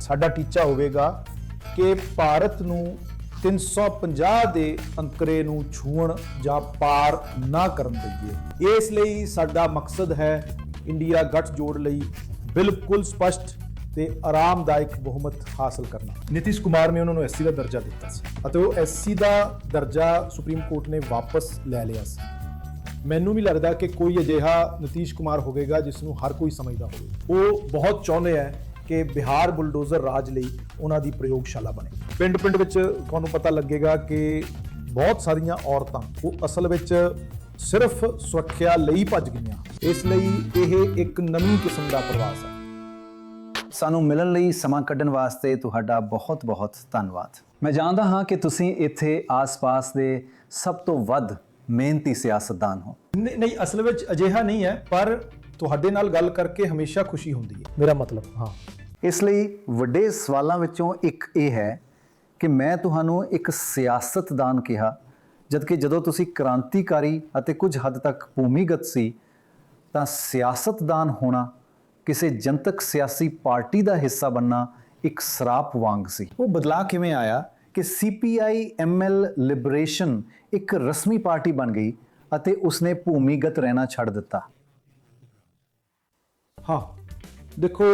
ਸਾਡਾ ਟੀਚਾ ਹੋਵੇਗਾ ਕਿ ਭਾਰਤ ਨੂੰ 350 ਦੇ ਅੰਕਰੇ ਨੂੰ ਛੂਹਣ ਜਾਂ ਪਾਰ ਨਾ ਕਰਨ ਦਈਏ। ਇਸ ਲਈ ਸਾਡਾ ਮਕਸਦ ਹੈ ਇੰਡੀਆ ਗੱਠਜੋੜ ਲਈ ਬਿਲਕੁਲ ਸਪਸ਼ਟ ਤੇ ਆਰਾਮਦਾਇਕ ਬਹੁਮਤ ਹਾਸਲ ਕਰਨਾ। ਨਿਤਿਸ਼ ਕੁਮਾਰ ਨੇ ਉਹਨਾਂ ਨੂੰ ਐਸਸੀ ਦਾ ਦਰਜਾ ਦਿੱਤਾ ਸੀ ਅਤੇ ਉਹ ਐਸਸੀ ਦਾ ਦਰਜਾ ਸੁਪਰੀਮ ਕੋਰਟ ਨੇ ਵਾਪਸ ਲੈ ਲਿਆ ਸੀ। ਮੈਨੂੰ ਵੀ ਲੱਗਦਾ ਕਿ ਕੋਈ ਅਜਿਹਾ ਨਤੀਸ਼ ਕੁਮਾਰ ਹੋਵੇਗਾ ਜਿਸ ਨੂੰ ਹਰ ਕੋਈ ਸਮਝਦਾ ਹੋਵੇ। ਉਹ ਬਹੁਤ ਚਾਹੁੰਦੇ ਹੈ ਕਿ ਬਿਹਾਰ ਬੁਲਡੋਜ਼ਰ ਰਾਜ ਲਈ ਉਹਨਾਂ ਦੀ ਪ੍ਰਯੋਗਸ਼ਾਲਾ ਬਣੇ। ਪਿੰਡ-ਪਿੰਡ ਵਿੱਚ ਤੁਹਾਨੂੰ ਪਤਾ ਲੱਗੇਗਾ ਕਿ ਬਹੁਤ ਸਾਰੀਆਂ ਔਰਤਾਂ ਉਹ ਅਸਲ ਵਿੱਚ ਸਿਰਫ ਸੁਰੱਖਿਆ ਲਈ ਭੱਜ ਗਈਆਂ। ਇਸ ਲਈ ਇਹ ਇੱਕ ਨਵੀਂ ਕਿਸਮ ਦਾ ਪ੍ਰਵਾਸ ਹੈ। ਸਾਨੂੰ ਮਿਲਣ ਲਈ ਸਮਾਂ ਕੱਢਣ ਵਾਸਤੇ ਤੁਹਾਡਾ ਬਹੁਤ-ਬਹੁਤ ਧੰਨਵਾਦ। ਮੈਂ ਜਾਣਦਾ ਹਾਂ ਕਿ ਤੁਸੀਂ ਇੱਥੇ ਆਸ-ਪਾਸ ਦੇ ਸਭ ਤੋਂ ਵੱਧ ਮਿਹਨਤੀ ਸਿਆਸਤਦਾਨ ਹੋ। ਨਹੀਂ ਨਹੀਂ ਅਸਲ ਵਿੱਚ ਅਜਿਹਾ ਨਹੀਂ ਹੈ ਪਰ ਤੁਹਾਡੇ ਨਾਲ ਗੱਲ ਕਰਕੇ ਹਮੇਸ਼ਾ ਖੁਸ਼ੀ ਹੁੰਦੀ ਹੈ। ਮੇਰਾ ਮਤਲਬ ਹਾਂ। ਇਸ ਲਈ ਵੱਡੇ ਸਵਾਲਾਂ ਵਿੱਚੋਂ ਇੱਕ ਇਹ ਹੈ ਕਿ ਮੈਂ ਤੁਹਾਨੂੰ ਇੱਕ ਸਿਆਸਤਦਾਨ ਕਿਹਾ, ਜਦਕਿ ਜਦੋਂ ਤੁਸੀਂ ਕ੍ਰਾਂਤੀਕਾਰੀ ਅਤੇ ਕੁਝ ਹੱਦ ਤੱਕ ਭੂਮੀਗਤ ਸੀ, ਤਾਂ ਸਿਆਸਤਦਾਨ ਹੋਣਾ ਕਿਸੇ ਜਨਤਕ ਸਿਆਸੀ ਪਾਰਟੀ ਦਾ ਹਿੱਸਾ ਬੰਨਾ ਇੱਕ ਸਰਾਪ ਵਾਂਗ ਸੀ। ਉਹ ਬਦਲਾਅ ਕਿਵੇਂ ਆਇਆ ਕਿ ਸੀਪੀਆਈ ਐਮਐਲ ਲਿਬਰੇਸ਼ਨ ਇੱਕ ਰਸਮੀ ਪਾਰਟੀ ਬਣ ਗਈ ਅਤੇ ਉਸਨੇ ਭੂਮੀਗਤ ਰਹਿਣਾ ਛੱਡ ਦਿੱਤਾ? ਹਾਂ, ਦੇਖੋ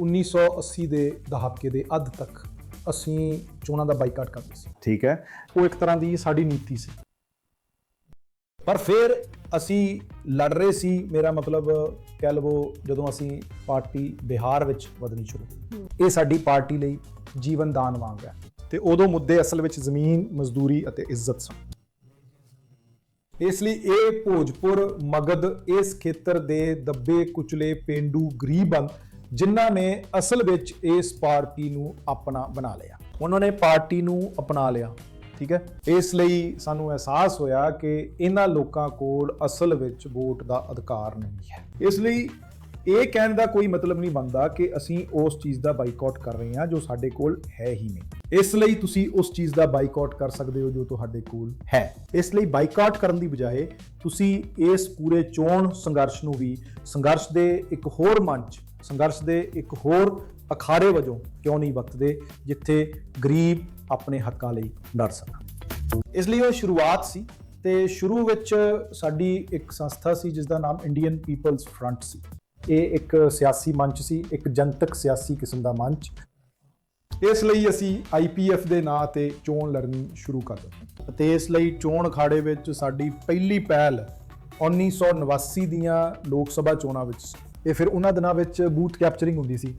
1980 ਦੇ ਦਹਾਕੇ ਦੇ ਅੱਧ ਤੱਕ ਅਸੀਂ ਚੋਣਾਂ ਦਾ ਬਾਈਕਾਟ ਕਰਦੇ ਸੀ। ਠੀਕ ਹੈ। ਉਹ ਇੱਕ ਤਰ੍ਹਾਂ ਦੀ ਸਾਡੀ ਨੀਤੀ ਸੀ। ਪਰ ਫਿਰ ਅਸੀਂ ਲੜ ਰਹੇ ਸੀ। ਮੇਰਾ ਮਤਲਬ ਕਹਿ ਲਵੋ ਜਦੋਂ ਅਸੀਂ ਪਾਰਟੀ ਬਿਹਾਰ ਵਿੱਚ ਵਧਣੀ ਸ਼ੁਰੂ। ਇਹ ਸਾਡੀ ਪਾਰਟੀ ਲਈ ਜੀਵਨ ਦਾਨ ਵਾਂਗ ਹੈ। ਤੇ ਉਦੋਂ ਮੁੱਦੇ ਅਸਲ ਵਿੱਚ ਜ਼ਮੀਨ ਮਜ਼ਦੂਰੀ ਅਤੇ ਇੱਜ਼ਤ ਸਨ। ਇਸ ਲਈ ਇਹ ਭੋਜਪੁਰ ਮਗਧ ਇਸ ਖੇਤਰ ਦੇ ਦੱਬੇ ਕੁਚਲੇ ਪਿੰਡੂ ਗਰੀਬ ਜਿਨ੍ਹਾਂ ਨੇ ਅਸਲ ਵਿੱਚ ਇਸ ਪਾਰਟੀ ਨੂੰ ਆਪਣਾ ਬਣਾ ਲਿਆ। ਉਹਨਾਂ ਨੇ ਪਾਰਟੀ ਨੂੰ ਅਪਣਾ ਲਿਆ, ਠੀਕ ਹੈ? ਇਸ ਲਈ ਸਾਨੂੰ ਅਹਿਸਾਸ ਹੋਇਆ ਕਿ ਇਹਨਾਂ ਲੋਕਾਂ ਕੋਲ ਅਸਲ ਵਿੱਚ ਵੋਟ ਦਾ ਅਧਿਕਾਰ ਨਹੀਂ ਹੈ। ਇਸ ਲਈ ਇਹ ਕਹਿਣ ਦਾ ਕੋਈ ਮਤਲਬ ਨਹੀਂ ਬਣਦਾ ਕਿ ਅਸੀਂ ਉਸ ਚੀਜ਼ ਦਾ ਬਾਈਕਾਟ ਕਰ ਰਹੇ ਹਾਂ ਜੋ ਸਾਡੇ ਕੋਲ ਹੈ ਹੀ ਨਹੀਂ। ਇਸ ਲਈ ਤੁਸੀਂ ਉਸ ਚੀਜ਼ ਦਾ ਬਾਈਕਾਟ ਕਰ ਸਕਦੇ ਹੋ ਜੋ ਤੁਹਾਡੇ ਕੋਲ ਹੈ। ਇਸ ਲਈ ਬਾਈਕਾਟ ਕਰਨ ਦੀ ਬਜਾਏ ਤੁਸੀਂ ਇਸ ਪੂਰੇ ਚੋਣ ਸੰਘਰਸ਼ ਨੂੰ ਵੀ, ਸੰਘਰਸ਼ ਦੇ ਇੱਕ ਹੋਰ ਮੰਚ ਸੰਘਰਸ਼ ਦੇ ਇੱਕ ਹੋਰ ਅਖਾੜੇ ਵਜੋਂ ਕਿਉਂ ਨਹੀਂ ਵਰਤਦੇ, ਜਿੱਥੇ ਗਰੀਬ ਆਪਣੇ ਹੱਕਾਂ ਲਈ ਲੜ ਸਕਣ। ਇਸ ਲਈ ਉਹ ਸ਼ੁਰੂਆਤ ਸੀ ਤੇ ਸ਼ੁਰੂ ਵਿੱਚ ਸਾਡੀ ਇੱਕ ਸੰਸਥਾ ਸੀ ਜਿਸ ਦਾ ਨਾਮ ਇੰਡੀਅਨ ਪੀਪਲਸ ਫਰੰਟ ਸੀ। ਇਹ ਇੱਕ ਸਿਆਸੀ ਮੰਚ ਸੀ, ਇੱਕ ਜਨਤਕ ਸਿਆਸੀ ਕਿਸਮ ਦਾ ਮੰਚ। ਇਸ ਲਈ ਅਸੀਂ ਆਈਪੀਐਫ ਦੇ ਨਾਂ ਤੇ ਚੋਣ ਲੜਨੀ ਸ਼ੁਰੂ ਕਰ ਦਿੱਤੀ। ਅਤੇ ਇਸ ਲਈ ਚੋਣ ਅਖਾੜੇ ਵਿੱਚ ਸਾਡੀ ਪਹਿਲੀ ਪਹਿਲ 1989 ਦੀਆਂ ਲੋਕ ਸਭਾ ਚੋਣਾਂ ਵਿੱਚ ਸੀ। ਇਹ ਫਿਰ ਉਹਨਾਂ ਦਿਨਾਂ ਵਿੱਚ ਬੂਥ ਕੈਪਚਰਿੰਗ ਹੁੰਦੀ ਸੀ।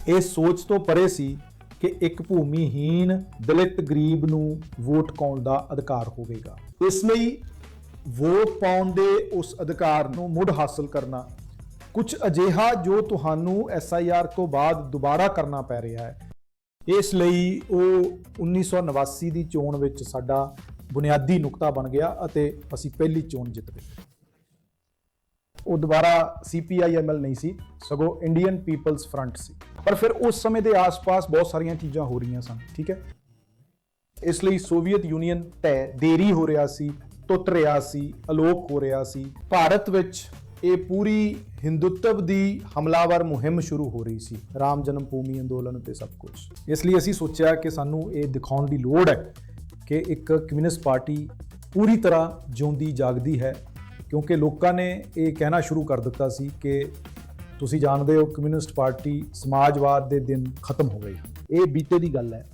ਇਹ ਸੋਚ ਤੋਂ ਪਰੇ ਸੀ ਕਿ ਇੱਕ ਭੂਮੀਹੀਨ ਦਲਿਤ ਗਰੀਬ ਨੂੰ ਵੋਟ ਪਾਉਣ ਦਾ ਅਧਿਕਾਰ ਹੋਵੇਗਾ। ਇਸ ਲਈ ਵੋਟ ਪਾਉਣ ਦੇ ਉਸ ਅਧਿਕਾਰ ਨੂੰ ਮੁੜ ਹਾਸਲ ਕਰਨਾ ਕੁਝ ਅਜਿਹਾ ਜੋ ਤੁਹਾਨੂੰ ਐਸਆਈਆਰ ਤੋਂ ਬਾਅਦ ਦੁਬਾਰਾ ਕਰਨਾ ਪੈ ਰਿਹਾ ਹੈ। ਇਸ ਲਈ ਉਹ 1989 ਦੀ ਚੋਣ ਵਿੱਚ ਸਾਡਾ ਬੁਨਿਆਦੀ ਨੁਕਤਾ ਬਣ ਗਿਆ ਅਤੇ ਅਸੀਂ ਪਹਿਲੀ ਚੋਣ ਜਿੱਤ ਗਏ ਉਹ ਦੁਬਾਰਾ ਸੀਪੀਆਈਐਮਐਲ ਨਹੀਂ ਸੀ, ਸਗੋਂ ਇੰਡੀਅਨ ਪੀਪਲਸ ਫਰੰਟ ਸੀ। ਪਰ ਫਿਰ ਉਸ ਸਮੇਂ ਦੇ ਆਸ-ਪਾਸ ਬਹੁਤ ਸਾਰੀਆਂ ਚੀਜ਼ਾਂ ਹੋ ਰਹੀਆਂ ਸਨ, ਠੀਕ ਹੈ? ਇਸ ਲਈ ਸੋਵੀਅਤ ਯੂਨੀਅਨ ਤੈ ਦੇਰੀ ਹੋ ਰਿਹਾ ਸੀ ਟੁੱਟ ਰਿਹਾ ਸੀ, ਅਲੋਪ ਹੋ ਰਿਹਾ ਸੀ। ਭਾਰਤ ਵਿੱਚ ਇਹ ਪੂਰੀ ਹਿੰਦੂਤਵ ਦੀ ਹਮਲਾਵਰ ਮੁਹਿੰਮ ਸ਼ੁਰੂ ਹੋ ਰਹੀ ਸੀ, ਰਾਮ ਜਨਮ ਭੂਮੀ ਅੰਦੋਲਨ ਤੇ ਸਭ ਕੁਝ। ਇਸ ਲਈ ਅਸੀਂ ਸੋਚਿਆ ਕਿ ਸਾਨੂੰ ਇਹ ਦਿਖਾਉਣ ਦੀ ਲੋੜ ਹੈ ਕਿ ਇੱਕ ਕਮਿਊਨਿਸਟ ਪਾਰਟੀ ਪੂਰੀ ਤਰ੍ਹਾਂ ਜਿਉਂਦੀ ਜਾਗਦੀ ਹੈ ਕਿਉਂਕਿ ਲੋਕਾਂ ਨੇ ਇਹ ਕਹਿਣਾ ਸ਼ੁਰੂ ਕਰ ਦਿੱਤਾ ਸੀ ਕਿ ਤੁਸੀਂ ਜਾਣਦੇ ਹੋ ਕਮਿਊਨਿਸਟ ਪਾਰਟੀ ਸਮਾਜਵਾਦ ਦੇ ਦਿਨ ਖਤਮ ਹੋ ਗਏ ਇਹ ਬੀਤੇ ਦੀ ਗੱਲ ਹੈ।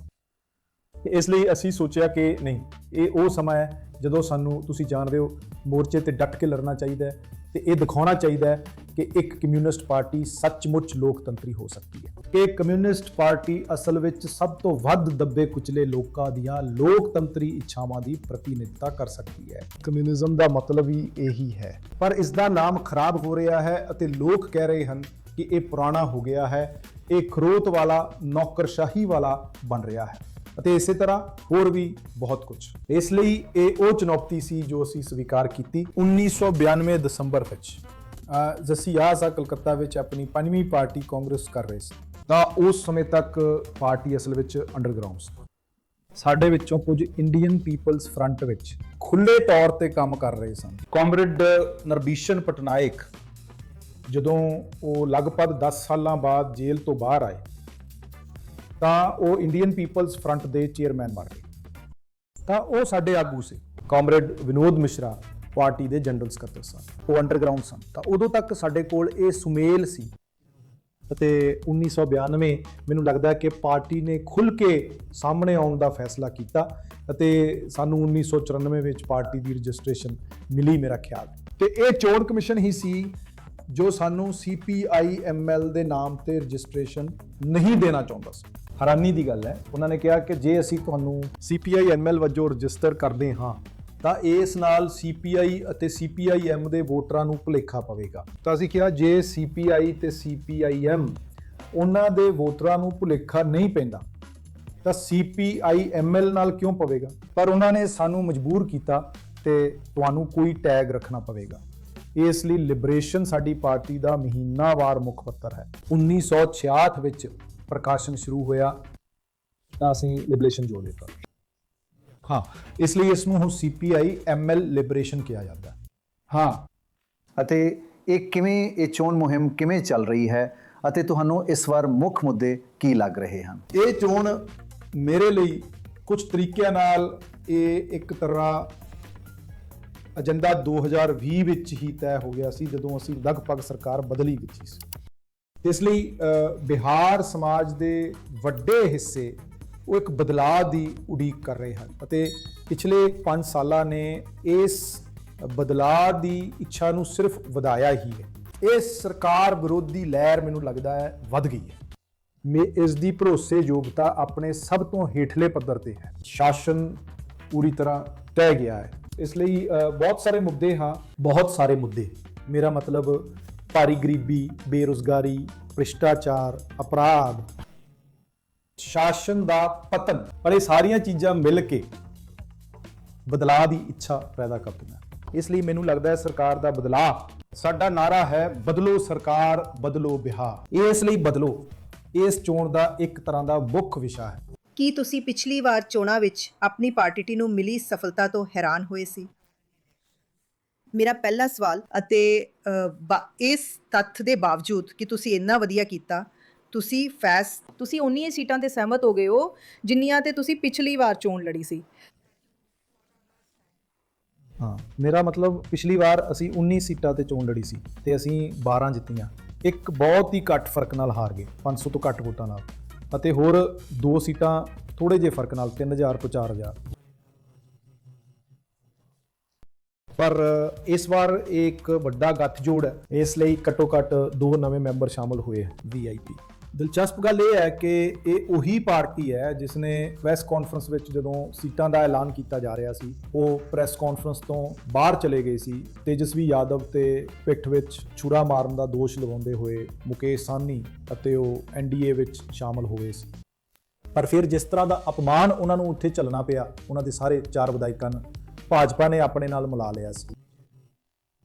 ਇਸ ਲਈ ਅਸੀਂ ਸੋਚਿਆ ਕਿ ਨਹੀਂ, ਇਹ ਉਹ ਸਮਾਂ ਹੈ ਜਦੋਂ ਸਾਨੂੰ ਤੁਸੀਂ ਜਾਣਦੇ ਹੋ ਮੋਰਚੇ ਤੇ ਡਟ ਕੇ ਲੜਨਾ ਚਾਹੀਦਾ ਹੈ। ਤੇ ਇਹ ਦਿਖਾਉਣਾ ਚਾਹੀਦਾ ਹੈ ਕਿ ਇੱਕ ਕਮਿਊਨਿਸਟ ਪਾਰਟੀ ਸੱਚਮੁੱਚ ਲੋਕਤੰਤਰੀ ਹੋ ਸਕਦੀ ਹੈ। ਕਿ ਕਮਿਊਨਿਸਟ ਪਾਰਟੀ ਅਸਲ ਵਿੱਚ ਸਭ ਤੋਂ ਵੱਧ ਦੱਬੇ ਕੁਚਲੇ ਲੋਕਾਂ ਦੀਆਂ ਲੋਕਤੰਤਰੀ ਇੱਛਾਵਾਂ ਦੀ ਪ੍ਰਤੀਨਿਧਤਾ ਕਰ ਸਕਦੀ ਹੈ। ਕਮਿਊਨਿਜ਼ਮ ਦਾ ਮਤਲਬ ਹੀ ਇਹੀ ਹੈ। ਪਰ ਇਸ ਦਾ ਨਾਮ ਖਰਾਬ ਹੋ ਰਿਹਾ ਹੈ ਅਤੇ ਲੋਕ ਕਹਿ ਰਹੇ ਹਨ ਕਿ ਇਹ ਪੁਰਾਣਾ ਹੋ ਗਿਆ ਹੈ। ਇਹ ਖਰੋਤ ਵਾਲਾ ਨੌਕਰਸ਼ਾਹੀ ਵਾਲਾ ਬਣ ਰਿਹਾ ਹੈ। ਅਤੇ ਇਸੇ ਤਰ੍ਹਾਂ ਹੋਰ ਵੀ ਬਹੁਤ ਕੁਝ। ਇਸ ਲਈ ਇਹ ਉਹ ਚੁਣੌਤੀ ਸੀ ਜੋ ਅਸੀਂ ਸਵੀਕਾਰ ਕੀਤੀ 1992 ਦਸੰਬਰ ਵਿੱਚ। ਅਹ ਜੱਸੀ ਆਸਾ ਕਲਕੱਤਾ ਵਿੱਚ ਆਪਣੀ ਪੰਜਵੀਂ ਪਾਰਟੀ ਕਾਂਗਰਸ ਕਰ ਰਹੇ ਸੀ। ਤਾਂ ਉਸ ਸਮੇਂ ਤੱਕ ਪਾਰਟੀ ਅਸਲ ਵਿੱਚ ਅੰਡਰਗਰਾਉਂਡ ਸੀ। ਸਾਡੇ ਵਿੱਚੋਂ ਕੁਝ ਇੰਡੀਅਨ ਪੀਪਲਸ ਫਰੰਟ ਵਿੱਚ ਖੁੱਲੇ ਤੌਰ ਤੇ ਕੰਮ ਕਰ ਰਹੇ ਸਨ। ਕਾਮਰੇਡ ਨਰਬੀਸ਼ਨ ਪਟਨਾਇਕ ਜਦੋਂ ਉਹ ਲਗਭਗ 10 ਸਾਲਾਂ ਬਾਅਦ ਜੇਲ੍ਹ ਤੋਂ ਬਾਹਰ ਆਏ ਤਾਂ ਉਹ ਇੰਡੀਅਨ ਪੀਪਲਸ ਫਰੰਟ ਦੇ ਚੇਅਰਮੈਨ ਬਣ ਗਏ। ਤਾਂ ਉਹ ਸਾਡੇ ਆਗੂ ਸੀ। ਕਾਮਰੇਡ ਵਿਨੋਦ ਮਿਸ਼ਰਾ ਪਾਰਟੀ ਦੇ ਜਨਰਲ ਸਕੱਤਰ ਸਨ। ਉਹ ਅੰਡਰਗਰਾਉਂਡ ਸਨ। ਤਾਂ ਉਦੋਂ ਤੱਕ ਸਾਡੇ ਕੋਲ ਇਹ ਸੁਮੇਲ ਸੀ। ਅਤੇ 1992 ਮੈਨੂੰ ਲੱਗਦਾ ਕਿ ਪਾਰਟੀ ਨੇ ਖੁੱਲ ਕੇ ਸਾਹਮਣੇ ਆਉਣ ਦਾ ਫੈਸਲਾ ਕੀਤਾ ਅਤੇ ਸਾਨੂੰ 1994 ਵਿੱਚ ਪਾਰਟੀ ਦੀ ਰਜਿਸਟ੍ਰੇਸ਼ਨ ਮਿਲੀ ਮੇਰਾ ਖਿਆਲ। ਤੇ ਇਹ ਚੋਣ ਕਮਿਸ਼ਨ ਹੀ ਸੀ ਜੋ ਸਾਨੂੰ CPIML ਦੇ ਨਾਮ ਤੇ ਰਜਿਸਟ੍ਰੇਸ਼ਨ ਨਹੀਂ ਦੇਣਾ ਚਾਹੁੰਦਾ ਸੀ। ਹੈਰਾਨੀ ਦੀ ਗੱਲ ਹੈ। ਉਹਨਾਂ ਨੇ ਕਿਹਾ ਕਿ ਜੇ ਅਸੀਂ ਤੁਹਾਨੂੰ CPIML ਵਜੋਂ ਰਜਿਸਟਰ ਕਰਦੇ ਹਾਂ, ਤਾਂ ਇਸ ਨਾਲ CPI ਅਤੇ CPIM ਦੇ ਵੋਟਰਾਂ ਨੂੰ ਭੁਲੇਖਾ ਪਵੇਗਾ। ਤਾਂ ਅਸੀਂ ਕਿਹਾ, ਜੇ CPI ਤੇ CPIM ਉਹਨਾਂ ਦੇ ਵੋਟਰਾਂ ਨੂੰ ਭੁਲੇਖਾ ਨਹੀਂ ਪੈਂਦਾ, ਤਾਂ CPIML ਨਾਲ ਕਿਉਂ ਪਵੇਗਾ? ਪਰ ਉਹਨਾਂ ਨੇ ਸਾਨੂੰ ਮਜਬੂਰ ਕੀਤਾ ਤੇ ਤੁਹਾਨੂੰ ਕੋਈ ਟੈਗ ਰੱਖਣਾ ਪਵੇਗਾ। ਇਸ ਲਈ ਲਿਬਰੇਸ਼ਨ ਸਾਡੀ ਪਾਰਟੀ ਦਾ ਮਹੀਨਾਵਾਰ ਮੁੱਖ ਪੱਤਰ ਹੈ। 1966 ਵਿੱਚ ਪ੍ਰਕਾਸ਼ਨ ਸ਼ੁਰੂ ਹੋਇਆ ਤਾਂ ਅਸੀਂ ਲਿਬਰੇਸ਼ਨ ਜੋੜ ਦਿੱਤਾ। ਹਾਂ ਇਸ ਲਈ ਇਸ ਨੂੰ ਹੁਣ CPI ML ਲਿਬਰੇਸ਼ਨ ਕਿਹਾ ਜਾਂਦਾ ਹੈ। ਅਤੇ ਇਹ ਕਿਵੇਂ ਇਹ ਚੋਣ ਮੁਹਿੰਮ ਕਿਵੇਂ ਚੱਲ ਰਹੀ ਹੈ ਅਤੇ ਤੁਹਾਨੂੰ ਇਸ ਵਾਰ ਮੁੱਖ ਮੁੱਦੇ ਕੀ ਲੱਗ ਰਹੇ ਹਨ? ਇਹ ਚੋਣ ਮੇਰੇ ਲਈ ਕੁਝ ਤਰੀਕਿਆਂ ਨਾਲ ਇਹ ਇੱਕ ਤਰ੍ਹਾਂ ਏਜੰਡਾ 2020 ਵਿੱਚ ਹੀ ਤੈਅ ਹੋ ਗਿਆ ਸੀ ਜਦੋਂ ਅਸੀਂ ਲਗਭਗ ਸਰਕਾਰ ਬਦਲੀ ਵਿੱਚ ਸੀ। ਇਸ ਲਈ ਬਿਹਾਰ ਸਮਾਜ ਦੇ ਵੱਡੇ ਹਿੱਸੇ ਉਹ ਇੱਕ ਬਦਲਾਅ ਦੀ ਉਡੀਕ ਕਰ ਰਹੇ ਹਨ ਅਤੇ ਪਿਛਲੇ 5 ਸਾਲਾਂ ਨੇ ਇਸ ਬਦਲਾਅ ਦੀ ਇੱਛਾ ਨੂੰ ਸਿਰਫ ਵਧਾਇਆ ਹੀ ਹੈ। ਇਹ ਸਰਕਾਰ ਵਿਰੋਧੀ ਲਹਿਰ ਮੈਨੂੰ ਲੱਗਦਾ ਹੈ ਵੱਧ ਗਈ ਹੈ। ਮੇ, ਇਸ ਦੀ ਭਰੋਸੇਯੋਗਤਾ ਆਪਣੇ ਸਭ ਤੋਂ ਹੇਠਲੇ ਪੱਧਰ ਤੇ ਹੈ। ਸ਼ਾਸਨ ਪੂਰੀ ਤਰ੍ਹਾਂ ਤੈਅ ਗਿਆ ਹੈ। ਇਸ ਲਈ ਬਹੁਤ ਸਾਰੇ ਮੁੱਦੇ ਹਾਂ, ਬਹੁਤ ਸਾਰੇ ਮੁੱਦੇ। ਮੇਰਾ ਮਤਲਬ ਭਾਰੀ ਗਰੀਬੀ ਬੇਰੁਜ਼ਗਾਰੀ, ਭ੍ਰਿਸ਼ਟਾਚਾਰ, ਅਪਰਾਧ। ਸ਼ਾਸਨ ਦਾ ਪਤਨ। ਪਰ ਇਹ ਸਾਰੀਆਂ ਚੀਜ਼ਾਂ ਮਿਲ ਕੇ ਬਦਲਾਅ ਦੀ ਇੱਛਾ ਪੈਦਾ ਕਰਦੀਆਂ ਇਸ ਲਈ ਮੈਨੂੰ ਲੱਗਦਾ ਹੈ ਸਰਕਾਰ ਦਾ ਬਦਲਾਅ ਸਾਡਾ ਨਾਰਾ ਹੈ, ਬਦਲੋ ਸਰਕਾਰ, ਬਦਲੋ ਬਿਹਾਰ। ਇਸ ਲਈ ਬਦਲੋ। ਇਸ ਚੋਣ ਦਾ ਇੱਕ ਤਰ੍ਹਾਂ ਦਾ ਮੁੱਖ ਵਿਸ਼ਾ ਹੈ। ਕੀ ਤੁਸੀਂ ਪਿਛਲੀ ਵਾਰ ਚੋਣਾਂ ਵਿੱਚ ਆਪਣੀ ਪਾਰਟੀ ਨੂੰ ਮਿਲੀ ਸਫਲਤਾ ਤੋਂ ਹੈਰਾਨ ਹੋਏ ਸੀ? ਮੇਰਾ ਪਹਿਲਾ ਸਵਾਲ ਅਤੇ ਇਸ ਤੱਥ ਦੇ ਬਾਵਜੂਦ ਕਿ ਤੁਸੀਂ ਇੰਨਾ ਵਧੀਆ ਕੀਤਾ, ਤੁਸੀਂ ਫੈਸ, ਤੁਸੀਂ ਉਨੀਆਂ ਸੀਟਾਂ ਤੇ ਸਹਿਮਤ ਹੋ ਗਏ ਹੋ, ਜਿੰਨੀਆਂ ਤੇ ਤੁਸੀਂ ਪਿਛਲੀ ਵਾਰ ਚੋਣ ਲੜੀ ਸੀ। ਹਾਂ, ਮੇਰਾ ਮਤਲਬ ਪਿਛਲੀ ਵਾਰ ਅਸੀਂ 19 ਸੀਟਾਂ ਤੇ ਚੋਣ ਲੜੀ ਸੀ ਤੇ ਅਸੀਂ 12 ਜਿੱਤੀਆਂ। ਇੱਕ ਬਹੁਤ ਹੀ ਘੱਟ ਫ਼ਰਕ ਨਾਲ ਹਾਰ ਗਏ 500 ਤੋਂ ਘੱਟ ਵੋਟਾਂ ਨਾਲ। ਅਤੇ ਹੋਰ ਦੋ ਸੀਟਾਂ ਥੋੜੇ ਜਿਹੇ ਫ਼ਰਕ ਨਾਲ 3000 ਤੋਂ 4000 ਪਰ ਇਸ ਵਾਰ ਇਹ ਇੱਕ ਵੱਡਾ ਗੱਠਜੋੜ ਹੈ ਇਸ ਲਈ ਘੱਟੋ ਘੱਟ ਦੋ ਨਵੇਂ ਮੈਂਬਰ ਸ਼ਾਮਲ ਹੋਏ ਹੈ ਵੀਆਈਪੀ ਦਿਲਚਸਪ ਗੱਲ ਇਹ ਹੈ ਕਿ ਇਹ ਉਹੀ ਪਾਰਟੀ ਹੈ ਜਿਸ ਨੇ ਪ੍ਰੈਸ ਕਾਨਫਰੰਸ ਵਿੱਚ ਜਦੋਂ ਸੀਟਾਂ ਦਾ ਐਲਾਨ ਕੀਤਾ ਜਾ ਰਿਹਾ ਸੀ, ਉਹ ਪ੍ਰੈਸ ਕਾਨਫਰੰਸ ਤੋਂ ਬਾਹਰ ਚਲੇ ਗਏ ਸੀ। ਤੇਜਸਵੀ ਯਾਦਵ ਤੇ ਪਿੱਠ ਵਿੱਚ ਛੁਰਾ ਮਾਰਨ ਦਾ ਦੋਸ਼ ਲਗਾਉਂਦੇ ਹੋਏ ਮੁਕੇਸ਼ ਸਾਹਨੀ ਅਤੇ ਉਹ ਐਨਡੀਏ ਵਿੱਚ ਸ਼ਾਮਲ ਹੋ ਗਏ ਸੀ। ਪਰ ਫਿਰ ਜਿਸ ਤਰ੍ਹਾਂ ਦਾ ਅਪਮਾਨ ਉਹਨਾਂ ਨੂੰ ਉੱਥੇ ਚੱਲਣਾ ਪਿਆ, ਉਹਨਾਂ ਦੇ ਸਾਰੇ ਚਾਰ ਵਿਧਾਇਕਾਂ ਨੂੰ ਭਾਜਪਾ ਨੇ ਆਪਣੇ ਨਾਲ ਮਿਲਾ ਲਿਆ ਸੀ।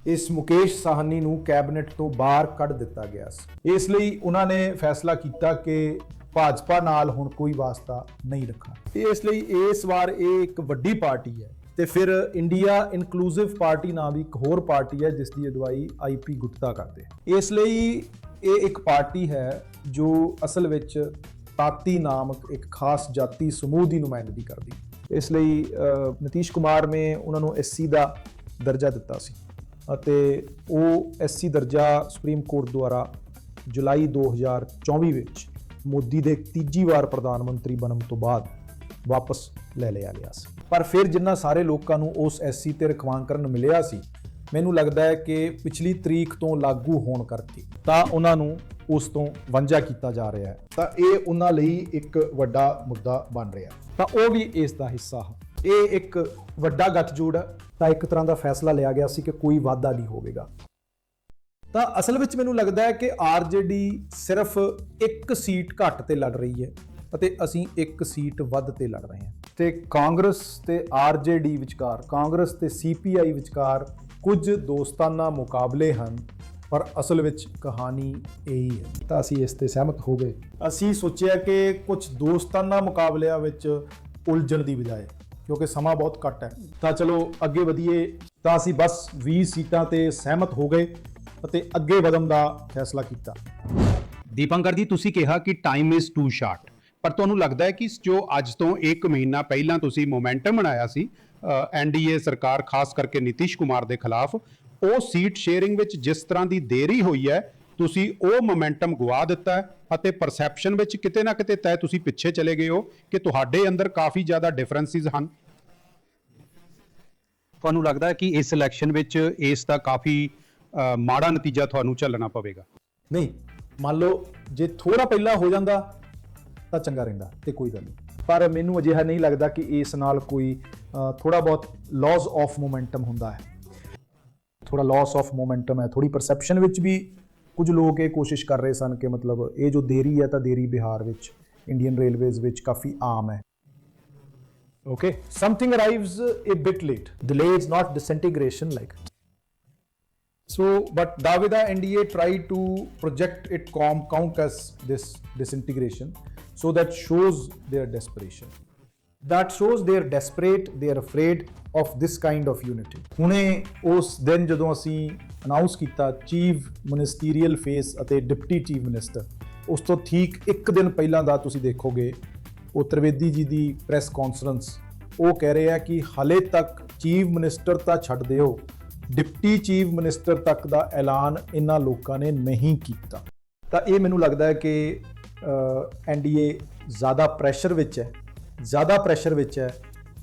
ਇਸ ਮੁਕੇਸ਼ ਸਾਹਨੀ ਨੂੰ ਕੈਬਨਿਟ ਤੋਂ ਬਾਹਰ ਕੱਢ ਦਿੱਤਾ ਗਿਆ ਸੀ। ਇਸ ਲਈ ਉਹਨਾਂ ਨੇ ਫੈਸਲਾ ਕੀਤਾ ਕਿ ਭਾਜਪਾ ਨਾਲ ਹੁਣ ਕੋਈ ਵਾਸਤਾ ਨਹੀਂ ਰੱਖਣਾ ਇਸ ਲਈ ਇਸ ਵਾਰ ਇਹ ਇੱਕ ਵੱਡੀ ਪਾਰਟੀ ਹੈ ਤੇ ਫਿਰ ਇੰਡੀਆ ਇਨਕਲੂਸਿਵ ਪਾਰਟੀ ਨਾਂ ਦੀ ਇੱਕ ਹੋਰ ਪਾਰਟੀ ਹੈ ਜਿਸ ਦੀ ਅਗਵਾਈ ਆਈਪੀ ਗੁਪਤਾ ਕਰਦੇ ਇਸ ਲਈ ਇਹ ਇੱਕ ਪਾਰਟੀ ਹੈ ਜੋ ਅਸਲ ਵਿੱਚ ਤਾਤੀ ਨਾਮਕ ਇੱਕ ਖਾਸ ਜਾਤੀ ਸਮੂਹ ਦੀ ਨੁਮਾਇੰਦਗੀ ਕਰਦੀ ਇਸ ਲਈ ਨਤੀਸ਼ ਕੁਮਾਰ ਨੇ ਉਹਨਾਂ ਨੂੰ ਐਸਸੀ ਦਾ ਦਰਜਾ ਦਿੱਤਾ ਸੀ ਅਤੇ ਉਹ ਐਸਸੀ ਦਰਜਾ ਸੁਪਰੀਮ ਕੋਰਟ ਦੁਆਰਾ ਜੁਲਾਈ 2024 ਵਿੱਚ ਮੋਦੀ ਦੇ ਤੀਜੀ ਵਾਰ ਪ੍ਰਧਾਨ ਮੰਤਰੀ ਬਣਨ ਤੋਂ ਬਾਅਦ ਵਾਪਸ ਲੈ ਲਿਆ ਗਿਆ ਸੀ। ਪਰ ਫਿਰ ਜਿੰਨਾ ਸਾਰੇ ਲੋਕਾਂ ਨੂੰ ਉਸ ਐਸਸੀ ਤੇ ਰਖਵਾਂਕਰਨ ਮਿਲਿਆ ਸੀ, ਮੈਨੂੰ ਲੱਗਦਾ ਹੈ ਕਿ ਪਿਛਲੀ ਤਰੀਕ ਤੋਂ ਲਾਗੂ ਹੋਣ ਕਰਕੇ ਤਾਂ ਉਹਨਾਂ ਨੂੰ ਉਸ ਤੋਂ ਵਾਂਝਾ ਕੀਤਾ ਜਾ ਰਿਹਾ ਹੈ। ਤਾਂ ਇਹ ਉਹਨਾਂ ਲਈ ਇੱਕ ਵੱਡਾ ਮੁੱਦਾ ਬਣ ਰਿਹਾ ਤਾਂ ਉਹ ਵੀ ਇਸ ਦਾ ਹਿੱਸਾ ਹੈ। ਇਹ ਇੱਕ ਵੱਡਾ ਗੱਠਜੋੜ ਹੈ, ਤਾਂ ਇੱਕ ਤਰ੍ਹਾਂ ਦਾ ਫੈਸਲਾ ਲਿਆ ਗਿਆ ਸੀ ਕਿ ਕੋਈ ਵਾਅਦਾ ਨਹੀਂ ਹੋਵੇਗਾ। ਤਾਂ ਅਸਲ ਵਿੱਚ ਮੈਨੂੰ ਲੱਗਦਾ ਹੈ ਕਿ ਆਰਜੇਡੀ ਸਿਰਫ ਇੱਕ ਸੀਟ ਘੱਟ ਤੇ ਲੜ ਰਹੀ ਹੈ ਅਤੇ ਅਸੀਂ ਇੱਕ ਸੀਟ ਵੱਧ ਤੇ ਲੜ ਰਹੇ ਹਾਂ। ਤੇ ਕਾਂਗਰਸ ਤੇ ਆਰਜੇਡੀ ਵਿਚਕਾਰ, ਕਾਂਗਰਸ ਤੇ ਸੀਪੀਆਈ ਵਿਚਕਾਰ ਕੁਝ ਦੋਸਤਾਨਾ ਮੁਕਾਬਲੇ ਹਨ ਪਰ ਅਸਲ ਵਿੱਚ ਕਹਾਣੀ ਇਹੀ ਹੈ। ਤਾਂ ਅਸੀਂ ਇਸ ਤੇ ਸਹਿਮਤ ਹੋ ਗਏ। ਅਸੀਂ ਸੋਚਿਆ ਕਿ ਕੁਝ ਦੋਸਤਾਨਾ ਮੁਕਾਬਲਿਆਂ ਵਿੱਚ ਉਲਝਣ ਦੀ ਬਜਾਏ, ਕਿਉਂਕਿ ਸਮਾਂ ਬਹੁਤ ਘੱਟ ਹੈ। ਤਾਂ ਚਲੋ, ਅੱਗੇ ਵਧੀਏ। ਤਾਂ ਅਸੀਂ ਬਸ 20 ਸੀਟਾਂ ਤੇ ਸਹਿਮਤ ਹੋ ਗਏ ਅਤੇ ਅੱਗੇ ਵਧਣ ਦਾ ਫੈਸਲਾ ਕੀਤਾ। ਦੀਪੰਕਰ ਜੀ, ਤੁਸੀਂ ਕਿਹਾ ਕਿ ਟਾਈਮ ਇਜ਼ ਟੂ ਸ਼ਾਰਟ ਪਰ ਤੁਹਾਨੂੰ ਲੱਗਦਾ ਹੈ ਕਿ ਜੋ ਅੱਜ ਤੋਂ 1 ਮਹੀਨਾ ਪਹਿਲਾਂ ਤੁਸੀਂ ਮੋਮੈਂਟਮ ਬਣਾਇਆ ਸੀ ਐਨਡੀਏ ਸਰਕਾਰ, ਖਾਸ ਕਰਕੇ ਨਿਤੀਸ਼ ਕੁਮਾਰ ਦੇ ਖਿਲਾਫ ਉਹ ਸੀਟ ਸ਼ੇਅਰਿੰਗ ਵਿੱਚ ਜਿਸ ਤਰ੍ਹਾਂ ਦੀ ਦੇਰੀ ਹੋਈ ਹੈ ਤੁਸੀਂ ਉਹ ਮੋਮੈਂਟਮ ਗਵਾ ਦਿੱਤਾ ਹੈ ਅਤੇ ਪਰਸੈਪਸ਼ਨ ਵਿੱਚ ਕਿਤੇ ਨਾ ਕਿਤੇ ਤੈ ਤੁਸੀਂ ਪਿੱਛੇ ਚਲੇ ਗਏ ਹੋ ਕਿ ਤੁਹਾਡੇ ਅੰਦਰ ਕਾਫੀ ਜ਼ਿਆਦਾ ਡਿਫਰੈਂਸਿਸ ਹਨ। ਤੁਹਾਨੂੰ ਲੱਗਦਾ ਹੈ ਕਿ ਇਸ ਇਲੈਕਸ਼ਨ ਵਿੱਚ ਇਸ ਦਾ ਕਾਫੀ ਅ, ਮਾੜਾ ਨਤੀਜਾ ਤੁਹਾਨੂੰ ਝੱਲਣਾ ਪਵੇਗਾ? ਨਹੀਂ ਮੰਨ ਲਓ ਜੇ ਥੋੜਾ ਪਹਿਲਾਂ ਹੋ ਜਾਂਦਾ ਤਾਂ ਚੰਗਾ ਰਹਿੰਦਾ ਤੇ ਕੋਈ ਗੱਲ ਨਹੀਂ। ਪਰ ਮੈਨੂੰ ਅਜਿਹਾ ਨਹੀਂ ਲੱਗਦਾ ਕਿ ਇਸ ਨਾਲ ਕੋਈ ਥੋੜਾ ਬਹੁਤ ਲਾਸ ਆਫ ਮੋਮੈਂਟਮ ਹੁੰਦਾ ਹੈ। ਥੋੜਾ ਲਾਸ ਆਫ ਮੋਮੈਂਟਮ ਹੈ ਥੋੜੀ ਪਰਸੈਪਸ਼ਨ ਵਿੱਚ ਵੀ ਕੁਝ ਲੋਕ ਇਹ ਕੋਸ਼ਿਸ਼ ਕਰ ਰਹੇ ਸਨ ਕਿ ਮਤਲਬ ਇਹ ਜੋ ਦੇਰੀ ਹੈ ਤਾਂ ਦੇਰੀ ਬਿਹਾਰ ਵਿੱਚ ਇੰਡੀਅਨ ਰੇਲਵੇਜ਼ ਵਿੱਚ ਕਾਫੀ ਆਮ ਹੈ okay something arrives a bit late delay is not disintegration like so but davida nda tried to project it com count as this disintegration so that shows their desperation that shows they are desperate they are afraid of this kind of unity. ਹੁਣੇ ਉਸ ਦਿਨ ਜਦੋਂ ਅਸੀਂ announce ਕੀਤਾ chief ministerial face ਅਤੇ deputy chief minister ਉਸ ਤੋਂ ਠੀਕ ਇੱਕ ਦਿਨ ਪਹਿਲਾਂ ਦਾ ਤੁਸੀਂ ਦੇਖੋਗੇ, ਉਹ ਤ੍ਰਿਵੇਦੀ ਜੀ ਦੀ ਪ੍ਰੈਸ ਕਾਨਫਰੰਸ ਉਹ ਕਹਿ ਰਹੇ ਆ ਕਿ ਹਲੇ ਤੱਕ ਚੀਫ ਮਿਨਿਸਟਰ ਤਾਂ ਛੱਡ ਦਿਓ ਡਿਪਟੀ ਚੀਫ ਮਿਨਿਸਟਰ ਤੱਕ ਦਾ ਐਲਾਨ ਇਹਨਾਂ ਲੋਕਾਂ ਨੇ ਨਹੀਂ ਕੀਤਾ। ਤਾਂ ਇਹ ਮੈਨੂੰ ਲੱਗਦਾ ਹੈ ਕਿ ਐਨਡੀਏ ਜ਼ਿਆਦਾ ਪ੍ਰੈਸ਼ਰ ਵਿੱਚ ਹੈ। ਜ਼ਿਆਦਾ ਪ੍ਰੈਸ਼ਰ ਵਿੱਚ ਹੈ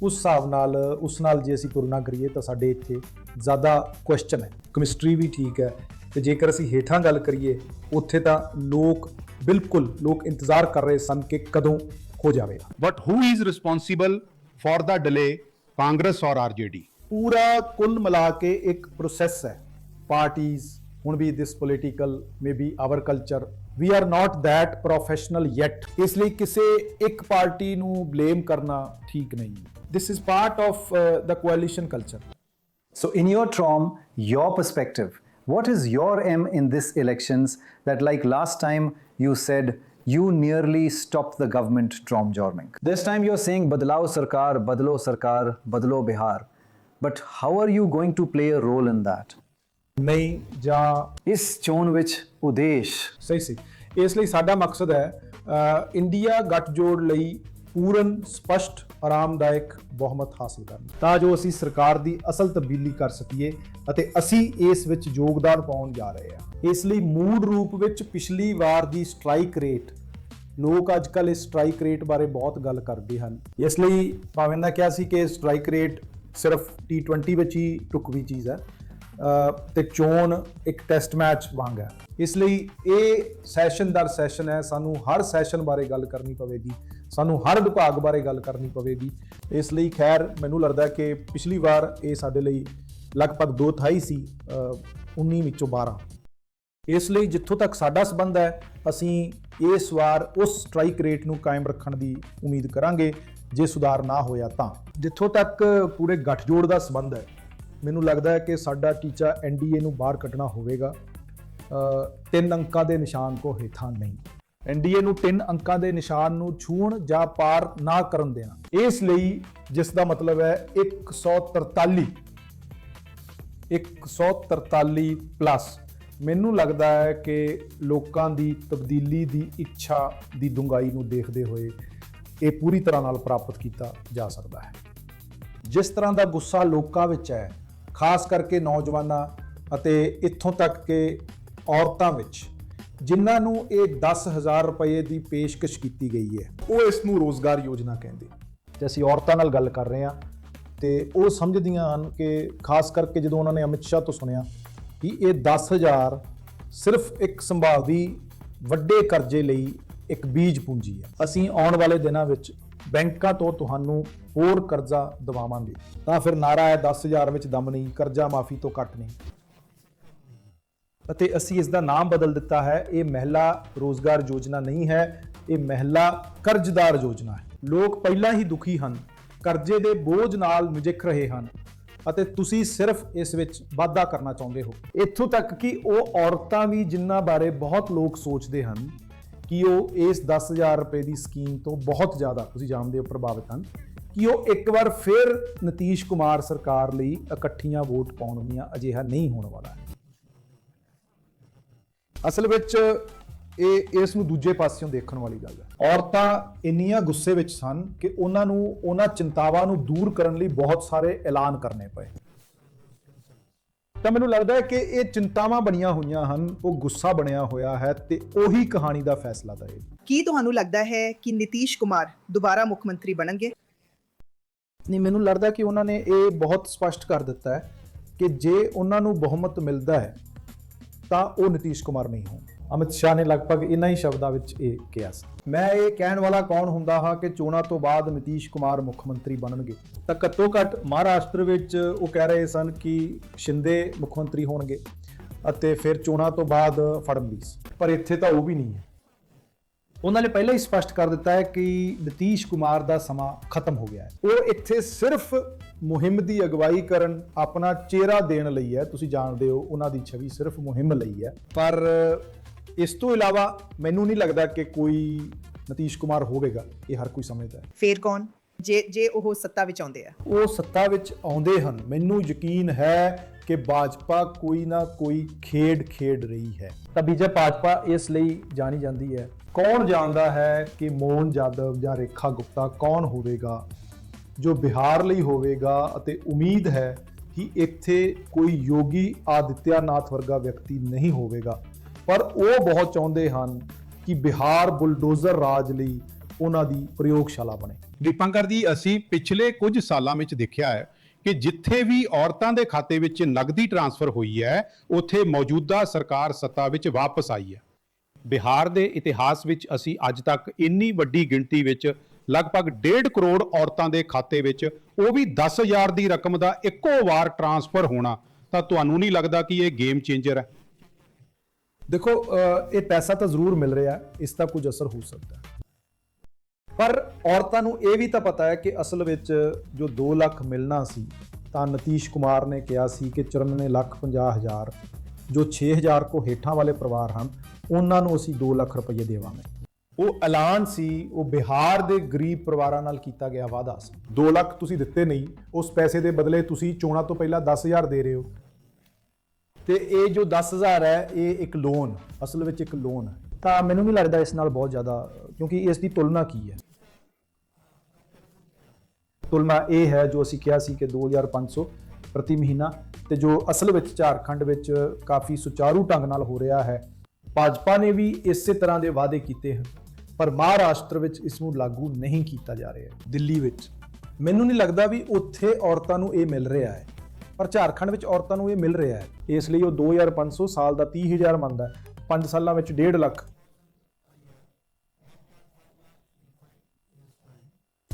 ਉਸ ਹਿਸਾਬ ਨਾਲ ਉਸ ਨਾਲ ਜੇ ਅਸੀਂ ਤੁਲਨਾ ਕਰੀਏ ਤਾਂ ਸਾਡੇ ਇੱਥੇ ਜ਼ਿਆਦਾ ਕੁਐਸਚਨ ਹੈ। ਕੈਮਿਸਟਰੀ ਵੀ ਠੀਕ ਹੈ ਤੇ ਜੇਕਰ ਅਸੀਂ ਹੇਠਾਂ ਗੱਲ ਕਰੀਏ ਉੱਥੇ ਤਾਂ ਲੋਕ ਬਿਲਕੁਲ ਲੋਕ ਇੰਤਜ਼ਾਰ ਕਰ ਰਹੇ ਸਨ ਕਿ ਕਦੋਂ ਹੋ ਜਾਵੇਗਾ। But who is responsible for the delay Congress ਔਰ ਆਰਜੇਡੀ ਪੂਰਾ ਕੁੱਲ ਮਿਲਾ ਕੇ ਇੱਕ ਪ੍ਰੋਸੈਸ ਹੈ। ਪਾਰਟੀਆਂ ਹੁਣ ਵੀ this political may be our culture We are not that professional yet ਇਸ ਲਈ ਕਿਸੇ ਇੱਕ ਪਾਰਟੀ ਨੂੰ ਬਲੇਮ ਕਰਨਾ ਠੀਕ ਨਹੀਂ this is part of the coalition culture So, in your Trom, your perspective, what is your M in this elections that, like last time, you said you nearly stopped the government Trom joining? This time you're saying Badlao Sarkar, Badlo Sarkar, Badlo Bihar. But how are you going to play a role in that? ਨਹੀਂ ਜਾਂ ਇਸ ਚੋਣ ਵਿੱਚ ਉਦੇਸ਼। ਸਹੀ ਸੀ। ਇਸ ਲਈ ਸਾਡਾ ਮਕਸਦ ਹੈ ਇੰਡੀਆ ਗੱਠਜੋੜ ਲਈ ਪੂਰਨ ਸਪਸ਼ਟ ਆਰਾਮਦਾਇਕ ਬਹੁਮਤ ਹਾਸਲ ਕਰਨਾ। ਤਾਂ ਜੋ ਅਸੀਂ ਸਰਕਾਰ ਦੀ ਅਸਲ ਤਬਦੀਲੀ ਕਰ ਸਕੀਏ ਅਤੇ ਅਸੀਂ ਇਸ ਵਿੱਚ ਯੋਗਦਾਨ ਪਾਉਣ ਜਾ ਰਹੇ ਹਾਂ। ਇਸ ਲਈ ਮੂਲ ਰੂਪ ਵਿੱਚ ਪਿਛਲੀ ਵਾਰ ਦੀ ਸਟ੍ਰਾਈਕ ਰੇਟ ਲੋਕ ਅੱਜ ਕੱਲ੍ਹ ਇਸ ਸਟ੍ਰਾਈਕ ਰੇਟ ਬਾਰੇ ਬਹੁਤ ਗੱਲ ਕਰਦੇ ਹਨ। ਇਸ ਲਈ ਭਾਵੇਂ ਨਾ ਕਿਹਾ ਸੀ ਕਿ ਸਟ੍ਰਾਈਕ ਰੇਟ ਸਿਰਫ T20 ਵਿੱਚ ਹੀ ਟੁਕਵੀ ਚੀਜ਼ ਹੈ। ਤੇ ਚੋਣ ਇੱਕ ਟੈਸਟ ਮੈਚ ਵਾਂਗ ਹੈ। ਇਸ ਲਈ ਇਹ ਸੈਸ਼ਨ ਦਰ ਸੈਸ਼ਨ ਹੈ। ਸਾਨੂੰ ਹਰ ਸੈਸ਼ਨ ਬਾਰੇ ਗੱਲ ਕਰਨੀ ਪਵੇਗੀ। ਸਾਨੂੰ ਹਰ ਵਿਭਾਗ ਬਾਰੇ ਗੱਲ ਕਰਨੀ ਪਵੇਗੀ। ਇਸ ਲਈ ਖੈਰ ਮੈਨੂੰ ਲੱਗਦਾ ਕਿ ਪਿਛਲੀ ਵਾਰ ਇਹ ਸਾਡੇ ਲਈ ਲਗਭਗ 2 ਥਾਈ ਸੀ ਅ, 19 ਵਿੱਚੋਂ 12 ਇਸ ਲਈ ਜਿੱਥੋਂ ਤੱਕ ਸਾਡਾ ਸਬੰਧ ਹੈ ਅਸੀਂ ਇਸ ਵਾਰ ਉਸ ਸਟ੍ਰਾਈਕ ਰੇਟ ਨੂੰ ਕਾਇਮ ਰੱਖਣ ਦੀ ਉਮੀਦ ਕਰਾਂਗੇ। ਜੇ ਸੁਧਾਰ ਨਾ ਹੋਇਆ ਤਾਂ। ਜਿੱਥੋਂ ਤੱਕ ਪੂਰੇ ਗੱਠਜੋੜ ਦਾ ਸਬੰਧ ਹੈ ਮੈਨੂੰ ਲੱਗਦਾ ਹੈ ਕਿ ਸਾਡਾ ਟੀਚਾ ਐਨਡੀਏ ਨੂੰ ਬਾਹਰ ਕੱਢਣਾ ਹੋਵੇਗਾ। ਤਿੰਨ ਅੰਕਾਂ ਦੇ ਨਿਸ਼ਾਨ ਤੋਂ ਹੇਠਾਂ ਨਹੀਂ। ਐਨਡੀਏ ਨੂੰ ਤਿੰਨ ਅੰਕਾਂ ਦੇ ਨਿਸ਼ਾਨ ਨੂੰ ਛੂਹਣ ਜਾਂ ਪਾਰ ਨਾ ਕਰਨ ਦੇਣਾ। ਇਸ ਲਈ ਜਿਸ ਦਾ ਮਤਲਬ ਹੈ 143 143 ਪਲੱਸ ਮੈਨੂੰ ਲੱਗਦਾ ਹੈ ਕਿ ਲੋਕਾਂ ਦੀ ਤਬਦੀਲੀ ਦੀ ਇੱਛਾ ਦੀ ਡੂੰਘਾਈ ਨੂੰ ਦੇਖਦੇ ਹੋਏ ਇਹ ਪੂਰੀ ਤਰ੍ਹਾਂ ਨਾਲ ਪ੍ਰਾਪਤ ਕੀਤਾ ਜਾ ਸਕਦਾ ਹੈ। ਜਿਸ ਤਰ੍ਹਾਂ ਦਾ ਗੁੱਸਾ ਲੋਕਾਂ ਵਿੱਚ ਹੈ ਖਾਸ ਕਰਕੇ ਨੌਜਵਾਨਾਂ ਅਤੇ ਇੱਥੋਂ ਤੱਕ ਕਿ ਔਰਤਾਂ ਵਿੱਚ, ਜਿਨ੍ਹਾਂ ਨੂੰ ਇਹ 10000 ਰੁਪਏ ਦੀ ਪੇਸ਼ਕਸ਼ ਕੀਤੀ ਗਈ ਹੈ, ਉਹ ਇਸ ਨੂੰ ਰੋਜ਼ਗਾਰ ਯੋਜਨਾ ਕਹਿੰਦੇ। ਤੇ ਅਸੀਂ ਔਰਤਾਂ ਨਾਲ ਗੱਲ ਕਰ ਰਹੇ ਹਾਂ ਤੇ ਉਹ ਸਮਝਦੀਆਂ ਹਨ ਕਿ ਖਾਸ ਕਰਕੇ ਜਦੋਂ ਉਹਨਾਂ ਨੇ ਅਮਿਤ ਸ਼ਾਹ ਤੋਂ ਸੁਣਿਆ ਕਿ ਇਹ 10000 ਸਿਰਫ ਇੱਕ ਸੰਭਾਵੀ ਵੱਡੇ ਕਰਜ਼ੇ ਲਈ ਇੱਕ ਬੀਜ ਪੂੰਜੀ ਹੈ। ਅਸੀਂ ਆਉਣ ਵਾਲੇ ਦਿਨਾਂ ਵਿੱਚ ਬੈਂਕਾਂ ਤੋਂ ਤੁਹਾਨੂੰ ਹੋਰ ਕਰਜ਼ਾ ਦਿਵਾਵਾਂਗੇ। ਤਾਂ ਫਿਰ ਨਾਰਾ ਹੈ 10000 ਵਿੱਚ ਦਮ ਨਹੀਂ, ਕਰਜ਼ਾ ਮਾਫੀ ਤੋਂ ਘੱਟ ਨਹੀਂ। ਅਤੇ ਅਸੀਂ ਇਸ ਦਾ ਨਾਮ ਬਦਲ ਦਿੱਤਾ ਹੈ, ਇਹ ਮਹਿਲਾ ਰੋਜ਼ਗਾਰ ਯੋਜਨਾ ਨਹੀਂ ਹੈ, ਇਹ ਮਹਿਲਾ ਕਰਜ਼ਦਾਰ ਯੋਜਨਾ ਹੈ। ਲੋਕ ਪਹਿਲਾਂ ਹੀ ਦੁਖੀ ਹਨ, ਕਰਜ਼ੇ ਦੇ ਬੋਝ ਨਾਲ ਨਜਿੱਖ ਰਹੇ ਹਨ, ਅਤੇ ਤੁਸੀਂ ਸਿਰਫ ਇਸ ਵਿੱਚ ਵਾਧਾ ਕਰਨਾ ਚਾਹੁੰਦੇ ਹੋ। ਇੱਥੋਂ ਤੱਕ ਕਿ ਉਹ ਔਰਤਾਂ ਵੀ ਜਿਨ੍ਹਾਂ ਬਾਰੇ ਬਹੁਤ ਲੋਕ ਸੋਚਦੇ ਹਨ ਕਿ ਉਹ ਇਸ 10000 ਰੁਪਏ ਦੀ ਸਕੀਮ ਤੋਂ ਬਹੁਤ ਜ਼ਿਆਦਾ, ਤੁਸੀਂ ਜਾਣਦੇ ਹੋ ਪ੍ਰਭਾਵਿਤ ਹਨ, ਕਿ ਉਹ ਇੱਕ ਵਾਰ ਫਿਰ ਨਤੀਸ਼ ਕੁਮਾਰ ਸਰਕਾਰ ਲਈ ਇਕੱਠੀਆਂ ਵੋਟ ਪਾਉਣਗੀਆਂ ਅਜਿਹਾ ਨਹੀਂ ਹੋਣ ਵਾਲਾ ਹੈ। ਅਸਲ ਵਿੱਚ ਇਹ, ਇਸ ਨੂੰ ਦੂਜੇ ਪਾਸਿਓਂ ਦੇਖਣ ਵਾਲੀ ਗੱਲ ਹੈ। ਔਰਤਾਂ ਇੰਨੀਆਂ ਗੁੱਸੇ ਵਿੱਚ ਸਨ ਕਿ ਉਹਨਾਂ ਨੂੰ, ਉਹਨਾਂ ਚਿੰਤਾਵਾਂ ਨੂੰ ਦੂਰ ਕਰਨ ਲਈ ਬਹੁਤ ਸਾਰੇ ਐਲਾਨ ਕਰਨੇ ਪਏ। ਤਾਂ ਮੈਨੂੰ ਲੱਗਦਾ ਹੈ ਕਿ ਇਹ ਚਿੰਤਾਵਾਂ ਬਣੀਆਂ ਹੋਈਆਂ ਹਨ ਉਹ ਗੁੱਸਾ ਬਣਿਆ ਹੋਇਆ ਹੈ ਤੇ ਉਹੀ ਕਹਾਣੀ ਦਾ ਫੈਸਲਾ ਦਏਗੀ ਕੀ ਤੁਹਾਨੂੰ ਲੱਗਦਾ ਹੈ ਕਿ ਨਿਤੀਸ਼ ਕੁਮਾਰ ਦੁਬਾਰਾ ਮੁੱਖ ਮੰਤਰੀ ਬਣਨਗੇ? ਨਹੀਂ ਮੈਨੂੰ ਲੱਗਦਾ ਕਿ ਉਹਨਾਂ ਨੇ ਇਹ ਬਹੁਤ ਸਪਸ਼ਟ ਕਰ ਦਿੱਤਾ ਹੈ ਕਿ ਜੇ ਉਹਨਾਂ ਨੂੰ ਬਹੁਮਤ ਮਿਲਦਾ ਹੈ ਤਾਂ ਉਹ ਨਿਤੀਸ਼ ਕੁਮਾਰ ਨਹੀਂ ਹੋਣ ਅਮਿਤ ਸ਼ਾਹ ਨੇ ਲਗਭਗ ਇਨ੍ਹਾਂ ਹੀ ਸ਼ਬਦਾਂ ਵਿੱਚ ਇਹ ਕਿਹਾ ਸੀ। ਮੈਂ ਇਹ ਕਹਿਣ ਵਾਲਾ ਕੌਣ ਹੁੰਦਾ ਹਾਂ ਕਿ ਚੋਣਾਂ ਤੋਂ ਬਾਅਦ ਨਿਤੀਸ਼ ਕੁਮਾਰ ਮੁੱਖ ਮੰਤਰੀ ਬਣਨਗੇ? ਤਾਂ ਘੱਟੋ ਘੱਟ ਮਹਾਰਾਸ਼ਟਰ ਵਿੱਚ ਉਹ ਕਹਿ ਰਹੇ ਸਨ ਕਿ ਸ਼ਿੰਦੇ ਮੁੱਖ ਮੰਤਰੀ ਹੋਣਗੇ ਅਤੇ ਫਿਰ ਚੋਣਾਂ ਤੋਂ ਬਾਅਦ ਫੜਨਵੀਸ। ਪਰ ਇੱਥੇ ਤਾਂ ਉਹ ਵੀ ਨਹੀਂ ਹੈ। ਉਹਨਾਂ ਨੇ ਪਹਿਲਾਂ ਹੀ ਸਪਸ਼ਟ ਕਰ ਦਿੱਤਾ ਹੈ ਕਿ ਨਤੀਸ਼ ਕੁਮਾਰ ਦਾ ਸਮਾਂ ਖਤਮ ਹੋ ਗਿਆ ਹੈ। ਉਹ ਇੱਥੇ ਸਿਰਫ ਮੁਹਿੰਮ ਦੀ ਅਗਵਾਈ ਕਰਨ ਆਪਣਾ ਚਿਹਰਾ ਦੇਣ ਲਈ ਹੈ। ਤੁਸੀਂ ਜਾਣਦੇ ਹੋ ਉਹਨਾਂ ਦੀ ਛਵੀ ਸਿਰਫ ਮੁਹਿੰਮ ਲਈ ਹੈ। ਪਰ ਇਸ ਤੋਂ ਇਲਾਵਾ ਮੈਨੂੰ ਨਹੀਂ ਲੱਗਦਾ ਕਿ ਕੋਈ ਨਿਤੀਸ਼ ਕੁਮਾਰ ਹੋਵੇਗਾ ਇਹ ਹਰ ਕੋਈ ਸਮਝਦਾ ਹੈ। ਫੇਰ ਕੌਣ? ਜੇ ਜੇ ਉਹ ਸੱਤਾ ਵਿੱਚ ਆਉਂਦੇ ਆ। ਉਹ ਸੱਤਾ ਵਿੱਚ ਆਉਂਦੇ ਹਨ ਮੈਨੂੰ ਯਕੀਨ ਹੈ ਕਿ ਭਾਜਪਾ ਕੋਈ ਨਾ ਕੋਈ ਖੇਡ ਖੇਡ ਰਹੀ ਹੈ। ਤਾਂ ਬੀਜੇਪੀ ਭਾਜਪਾ ਇਸ ਲਈ ਜਾਣੀ ਜਾਂਦੀ ਹੈ ਕੌਣ ਜਾਣਦਾ ਹੈ ਕਿ ਮੋਹਨ ਜਾਦਵ ਜਾਂ ਰੇਖਾ ਗੁਪਤਾ ਕੌਣ ਹੋਵੇਗਾ ਜੋ ਬਿਹਾਰ ਲਈ ਹੋਵੇਗਾ ਅਤੇ ਉਮੀਦ ਹੈ ਕਿ ਇੱਥੇ ਕੋਈ ਯੋਗੀ ਆਦਿੱਤਿਆਨਾਥ ਵਰਗਾ ਵਿਅਕਤੀ ਨਹੀਂ ਹੋਵੇਗਾ। ਪਰ ਉਹ ਬਹੁਤ ਚਾਹੁੰਦੇ ਹਨ ਕਿ ਬਿਹਾਰ ਬੁਲਡੋਜ਼ਰ ਰਾਜ ਲਈ ਉਹਨਾਂ ਦੀ ਪ੍ਰਯੋਗਸ਼ਾਲਾ ਬਣੇ। ਦੀਪੰਕਰ ਜੀ, ਅਸੀਂ ਪਿਛਲੇ ਕੁਝ ਸਾਲਾਂ ਵਿੱਚ ਦੇਖਿਆ ਹੈ ਕਿ ਜਿੱਥੇ ਵੀ ਔਰਤਾਂ ਦੇ ਖਾਤੇ ਵਿੱਚ ਨਗਦੀ ਟਰਾਂਸਫਰ ਹੋਈ ਹੈ, ਉੱਥੇ ਮੌਜੂਦਾ ਸਰਕਾਰ ਸੱਤਾ ਵਿੱਚ ਵਾਪਸ ਆਈ ਹੈ। ਬਿਹਾਰ ਦੇ ਇਤਿਹਾਸ ਵਿੱਚ ਅਸੀਂ ਅੱਜ ਤੱਕ ਇੰਨੀ ਵੱਡੀ ਗਿਣਤੀ ਵਿੱਚ ਲਗਭਗ 1.5 ਕਰੋੜ ਔਰਤਾਂ ਦੇ ਖਾਤੇ ਵਿੱਚ ਉਹ ਵੀ 10000 ਦੀ ਰਕਮ ਦਾ ਇੱਕੋ ਵਾਰ ਟਰਾਂਸਫਰ ਹੋਣਾ ਤਾਂ ਤੁਹਾਨੂੰ ਨਹੀਂ ਲੱਗਦਾ ਕਿ ਇਹ ਗੇਮ ਚੇਂਜਰ ਹੈ? ਦੇਖੋ ਇਹ ਪੈਸਾ ਤਾਂ ਜ਼ਰੂਰ ਮਿਲ ਰਿਹਾ ਇਸ ਦਾ ਕੁਝ ਅਸਰ ਹੋ ਸਕਦਾ ਪਰ ਔਰਤਾਂ ਨੂੰ ਇਹ ਵੀ ਤਾਂ ਪਤਾ ਹੈ ਕਿ ਅਸਲ ਵਿੱਚ ਜੋ 2 ਲੱਖ ਮਿਲਣਾ ਸੀ, ਤਾਂ ਨਤੀਸ਼ ਕੁਮਾਰ ਨੇ ਕਿਹਾ ਸੀ ਕਿ 94 ਲੱਖ 50 ਹਜ਼ਾਰ, ਜੋ 6000 ਕੋ ਹੇਠਾਂ ਵਾਲੇ ਪਰਿਵਾਰ ਹਨ, ਉਹਨਾਂ ਨੂੰ ਅਸੀਂ 2 ਲੱਖ ਰੁਪਏ ਦੇਵਾਂਗੇ। ਉਹ ਐਲਾਨ ਸੀ, ਉਹ ਬਿਹਾਰ ਦੇ ਗਰੀਬ ਪਰਿਵਾਰਾਂ ਨਾਲ ਕੀਤਾ ਗਿਆ ਵਾਅਦਾ ਸੀ। 2 ਲੱਖ ਤੁਸੀਂ ਦਿੱਤੇ ਨਹੀਂ, ਉਸ ਪੈਸੇ ਦੇ ਬਦਲੇ ਤੁਸੀਂ ਚੋਣਾਂ ਤੋਂ ਪਹਿਲਾਂ 10000 ਦੇ ਰਹੇ ਹੋ। ਤੇ ਇਹ ਜੋ 10000 ਹੈ, ਇਹ ਇੱਕ ਲੋਨ ਅਸਲ ਵਿੱਚ ਇੱਕ ਲੋਨ ਹੈ। ਤਾਂ ਮੈਨੂੰ ਨਹੀਂ ਲੱਗਦਾ ਇਸ ਨਾਲ ਬਹੁਤ ਜ਼ਿਆਦਾ, ਕਿਉਂਕਿ ਇਸ ਦੀ ਤੁਲਨਾ ਕੀ ਹੈ? ਤੁਲਨਾ ਇਹ ਹੈ, ਜੋ ਅਸੀਂ ਕਿਹਾ ਸੀ ਕਿ 2500 ਪ੍ਰਤੀ ਮਹੀਨਾ ਤੇ ਜੋ ਅਸਲ ਵਿੱਚ ਝਾਰਖੰਡ ਵਿੱਚ ਕਾਫੀ ਸੁਚਾਰੂ ਢੰਗ ਨਾਲ ਹੋ ਰਿਹਾ ਹੈ। ਭਾਜਪਾ ਨੇ ਵੀ ਇਸੇ ਤਰ੍ਹਾਂ ਦੇ ਵਾਅਦੇ ਕੀਤੇ ਹਨ, ਪਰ ਮਹਾਰਾਸ਼ਟਰ ਵਿੱਚ ਇਸ ਨੂੰ ਲਾਗੂ ਨਹੀਂ ਕੀਤਾ ਜਾ ਰਿਹਾ। ਦਿੱਲੀ ਵਿੱਚ ਮੈਨੂੰ ਨਹੀਂ ਲੱਗਦਾ ਵੀ ਉੱਥੇ ਔਰਤਾਂ ਨੂੰ ਇਹ ਮਿਲ ਰਿਹਾ ਹੈ। ਪਰ ਝਾਰਖੰਡ ਵਿੱਚ ਔਰਤਾਂ ਨੂੰ ਇਹ ਮਿਲ ਰਿਹਾ ਹੈ। ਇਸ ਲਈ ਉਹ 2500 ਸਾਲ ਦਾ 30000 ਮੰਨਦਾ ਹੈ। 5 ਸਾਲਾਂ ਵਿੱਚ 1.5 ਲੱਖ।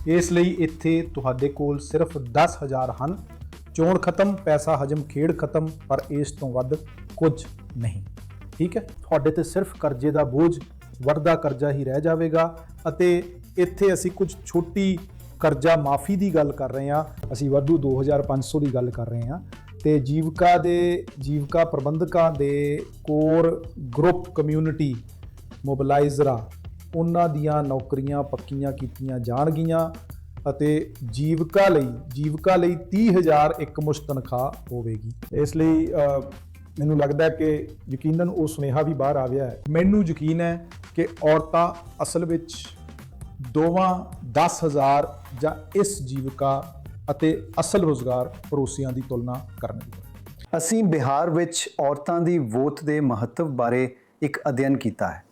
ਇਸ ਲਈ ਇੱਥੇ ਤੁਹਾਡੇ ਕੋਲ ਸਿਰਫ 10000 ਹਨ। ਚੋਣ ਖਤਮ, ਪੈਸਾ ਹਜਮ, ਖੇਡ ਖਤਮ, ਪਰ ਇਸ ਤੋਂ ਵੱਧ ਕੁਝ ਨਹੀਂ। ਠੀਕ ਹੈ? ਤੁਹਾਡੇ ਤੇ ਸਿਰਫ ਕਰਜ਼ੇ ਦਾ ਬੋਝ, ਵਰਦਾ ਕਰਜ਼ਾ ਹੀ ਰਹਿ ਜਾਵੇਗਾ ਅਤੇ ਇੱਥੇ ਅਸੀਂ ਕੁਝ ਛੋਟੀ ਕਰਜ਼ਾ ਮਾਫੀ ਦੀ ਗੱਲ ਕਰ ਰਹੇ ਹਾਂ। ਅਸੀਂ ਵਾਧੂ 2500 ਦੀ ਗੱਲ ਕਰ ਰਹੇ ਹਾਂ। ਤੇ ਜੀਵਕਾ ਦੇ, ਜੀਵਕਾ ਪ੍ਰਬੰਧਕਾਂ ਦੇ ਕੋਰ ਗਰੁੱਪ ਕਮਿਊਨਿਟੀ ਮੋਬਿਲਾਈਜ਼ਰਾਂ, ਉਹਨਾਂ ਦੀਆਂ ਨੌਕਰੀਆਂ ਪੱਕੀਆਂ ਕੀਤੀਆਂ ਜਾਣਗੀਆਂ ਅਤੇ ਜੀਵਕਾ ਲਈ ਜੀਵਕਾ ਲਈ 30000 ਇੱਕ ਮੁਸ਼ਤ ਤਨਖਾਹ ਹੋਵੇਗੀ। ਇਸ ਲਈ ਮੈਨੂੰ ਲੱਗਦਾ ਕਿ ਯਕੀਨਨ ਉਹ ਸੁਨੇਹਾ ਵੀ ਬਾਹਰ ਆ ਗਿਆ ਹੈ। ਮੈਨੂੰ ਯਕੀਨ ਹੈ ਕਿ ਔਰਤਾਂ ਅਸਲ ਵਿੱਚ ਦੋਵਾਂ 10000 ਜਾਂ ਇਸ ਜੀਵਿਕਾ ਅਤੇ ਅਸਲ ਰੋਜ਼ਗਾਰ ਪੜੋਸੀਆਂ ਦੀ ਤੁਲਨਾ ਕਰਨਗੀਆਂ ਅਸੀਂ ਬਿਹਾਰ ਵਿੱਚ ਔਰਤਾਂ ਦੀ ਵੋਟ ਦੇ ਮਹੱਤਵ ਬਾਰੇ ਇੱਕ ਅਧਿਐਨ ਕੀਤਾ ਹੈ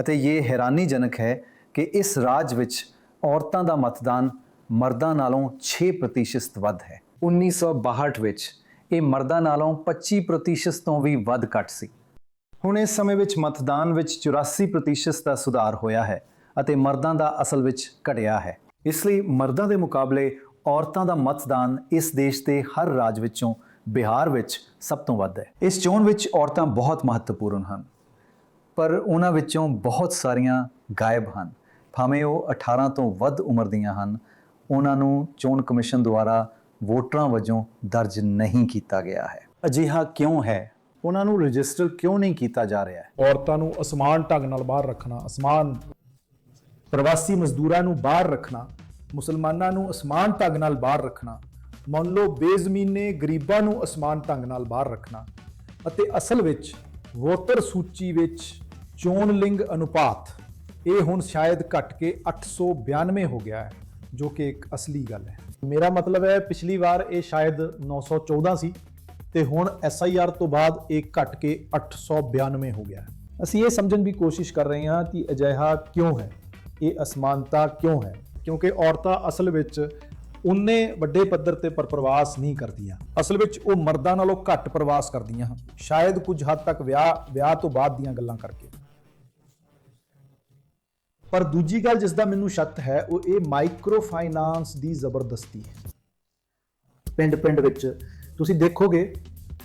ਅਤੇ ਇਹ ਹੈਰਾਨੀਜਨਕ ਹੈ ਕਿ ਇਸ ਰਾਜ ਵਿੱਚ ਔਰਤਾਂ ਦਾ ਮਤਦਾਨ ਮਰਦਾਂ ਨਾਲੋਂ 6% ਵੱਧ ਹੈ। 1962 ਵਿੱਚ ਇਹ ਮਰਦਾਂ ਨਾਲੋਂ 25% ਤੋਂ ਵੀ ਵੱਧ ਘੱਟ ਸੀ। ਹੁਣ ਇਸ ਸਮੇਂ ਵਿੱਚ ਮਤਦਾਨ ਵਿੱਚ 84% ਦਾ ਸੁਧਾਰ ਹੋਇਆ ਹੈ ਅਤੇ ਮਰਦਾਂ ਦਾ ਅਸਲ ਵਿੱਚ ਘਟਿਆ ਹੈ। ਇਸ ਲਈ ਮਰਦਾਂ ਦੇ ਮੁਕਾਬਲੇ ਔਰਤਾਂ ਦਾ ਮਤਦਾਨ ਇਸ ਦੇਸ਼ ਦੇ ਹਰ ਰਾਜ ਵਿੱਚੋਂ ਬਿਹਾਰ ਵਿੱਚ ਸਭ ਤੋਂ ਵੱਧ ਹੈ। ਇਸ ਚੋਣ ਵਿੱਚ ਔਰਤਾਂ ਬਹੁਤ ਮਹੱਤਵਪੂਰਨ ਹਨ, ਪਰ ਉਹਨਾਂ ਵਿੱਚੋਂ ਬਹੁਤ ਸਾਰੀਆਂ ਗਾਇਬ ਹਨ। ਭਾਵੇਂ ਉਹ 18 ਤੋਂ ਵੱਧ ਉਮਰ ਦੀਆਂ ਹਨ, ਉਹਨਾਂ ਨੂੰ ਚੋਣ ਕਮਿਸ਼ਨ ਦੁਆਰਾ ਵੋਟਰਾਂ ਵਜੋਂ ਦਰਜ ਨਹੀਂ ਕੀਤਾ ਗਿਆ ਹੈ। ਅਜਿਹਾ ਕਿਉਂ ਹੈ? ਉਹਨਾਂ ਨੂੰ ਰਜਿਸਟਰ ਕਿਉਂ ਨਹੀਂ ਕੀਤਾ ਜਾ ਰਿਹਾ ਹੈ? ਔਰਤਾਂ ਨੂੰ ਅਸਮਾਨ ਢੰਗ ਨਾਲ ਬਾਹਰ ਰੱਖਣਾ, ਅਸਮਾਨ ਪ੍ਰਵਾਸੀ ਮਜ਼ਦੂਰਾਂ ਨੂੰ ਬਾਹਰ ਰੱਖਣਾ, ਮੁਸਲਮਾਨਾਂ ਨੂੰ ਅਸਮਾਨ ਢੰਗ ਨਾਲ ਬਾਹਰ ਰੱਖਣਾ, ਮੰਨ ਲਓ ਬੇਜ਼ਮੀਨੇ ਗਰੀਬਾਂ ਨੂੰ ਅਸਮਾਨ ਢੰਗ ਨਾਲ ਬਾਹਰ ਰੱਖਣਾ ਅਤੇ ਅਸਲ ਵਿੱਚ ਵੋਟਰ ਸੂਚੀ ਵਿੱਚ ਚੋਣ ਲਿੰਗ ਅਨੁਪਾਤ, ਇਹ ਹੁਣ ਸ਼ਾਇਦ ਘਟ ਕੇ 892 ਹੋ ਗਿਆ ਹੈ, ਜੋ ਕਿ ਇੱਕ ਅਸਲੀ ਗੱਲ ਹੈ। ਮੇਰਾ ਮਤਲਬ ਹੈ ਪਿਛਲੀ ਵਾਰ ਇਹ ਸ਼ਾਇਦ 914 ਸੀ ਤੇ ਹੁਣ ਐਸਆਈਆਰ ਤੋਂ ਬਾਅਦ ਇਹ ਘਟ ਕੇ 892 ਹੋ ਗਿਆ ਹੈ। ਅਸੀਂ ਇਹ ਸਮਝਣ ਦੀ ਕੋਸ਼ਿਸ਼ ਕਰ ਰਹੇ ਹਾਂ ਕਿ ਅਜਿਹਾ ਕਿਉਂ ਹੈ। ਇਹ ਅਸਮਾਨਤਾ ਕਿਉਂ ਹੈ? ਕਿਉਂਕਿ ਔਰਤਾਂ ਅਸਲ ਵਿੱਚ ਉਨੇ ਵੱਡੇ ਪੱਧਰ ਤੇ ਪਰਪ੍ਰਵਾਸ ਨਹੀਂ ਕਰਦੀਆਂ। ਅਸਲ ਵਿੱਚ ਉਹ ਮਰਦਾਂ ਨਾਲੋਂ ਘੱਟ ਪ੍ਰਵਾਸ ਕਰਦੀਆਂ ਹਨ। ਸ਼ਾਇਦ ਕੁਝ ਹੱਦ ਤੱਕ ਵਿਆਹ ਵਿਆਹ ਤੋਂ ਬਾਅਦ ਦੀਆਂ ਗੱਲਾਂ ਕਰਕੇ। ਪਰ ਦੂਜੀ ਗੱਲ ਜਿਸ ਦਾ ਮੈਨੂੰ ਸ਼ੱਕ ਹੈ, ਉਹ ਇਹ ਮਾਈਕਰੋ ਫਾਈਨਾਂਸ ਦੀ ਜ਼ਬਰਦਸਤੀ ਹੈ। ਪਿੰਡ-ਪਿੰਡ ਵਿੱਚ ਤੁਸੀਂ ਦੇਖੋਗੇ